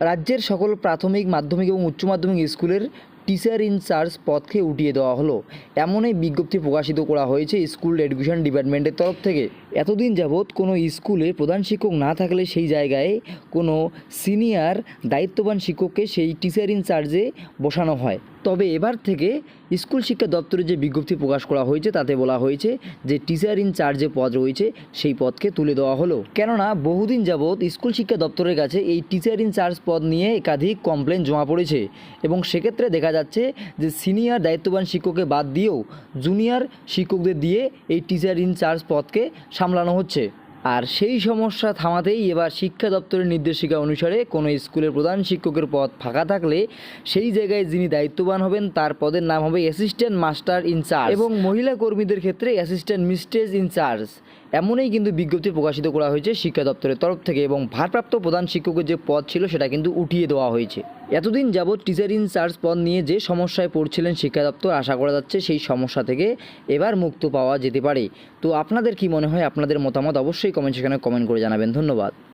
রাজ্যের সকল প্রাথমিক, মাধ্যমিক এবং উচ্চ মাধ্যমিক স্কুলের টিচার ইনচার্জ পদকে উঠিয়ে দেওয়া হলো। এমনই বিজ্ঞপ্তি প্রকাশিত করা হয়েছে স্কুল এডুকেশন ডিপার্টমেন্টের তরফ থেকে। এতদিন যাবৎ কোনো স্কুলে প্রধান শিক্ষক না থাকলে সেই জায়গায় কোনো সিনিয়র দায়িত্ববান শিক্ষককে সেই টিচার ইনচার্জে বসানো হয়। তবে এবার থেকে স্কুল শিক্ষা দপ্তরে যে বিজ্ঞপ্তি প্রকাশ করা হয়েছে, তাতে বলা হয়েছে যে টিচার ইন চার্জে পদ রয়েছে, সেই পদকে তুলে দেওয়া হলো। কেননা, বহুদিন যাবৎ স্কুল শিক্ষা দপ্তরের কাছে এই টিচার ইন চার্জ পদ নিয়ে একাধিক কমপ্লেন জমা পড়েছে এবং সেক্ষেত্রে দেখা যাচ্ছে যে সিনিয়র দায়িত্ববান শিক্ষককে বাদ দিয়েও জুনিয়র শিক্ষকদের দিয়ে এই টিচার ইন চার্জ পদকে সামলানো হচ্ছে। আর সেই সমস্যা থামাতেই এবার শিক্ষা দপ্তরের নির্দেশিকা অনুসারে কোনো স্কুলের প্রধান শিক্ষকের পদ ফাঁকা থাকলে সেই জায়গায় যিনি দায়িত্ববান হবেন, তার পদের নাম হবে অ্যাসিস্ট্যান্ট মাস্টার ইনচার্জ এবং মহিলা কর্মীদের ক্ষেত্রে অ্যাসিস্ট্যান্ট মিস্ট্রেস ইনচার্জ এমনই কিন্তু বিজ্ঞপ্তি প্রকাশিত করা হয়েছে শিক্ষা দপ্তরের তরফ থেকে এবং ভারপ্রাপ্ত প্রধান শিক্ষকের যে পদ ছিল সেটা কিন্তু উঠিয়ে দেওয়া হয়েছে। এতদিন যাবৎ টিচার ইনচার্জ পদ নিয়ে যে সমস্যায় পড়ছিলেন শিক্ষা দপ্তর, আশা করা যাচ্ছে সেই সমস্যা থেকে এবার মুক্ত পাওয়া যেতে পারে। তো আপনাদের কি মনে হয়, আপনাদের মতামত অবশ্যই কমেন্ট সেখানে কমেন্ট করে জানাবেন। ধন্যবাদ।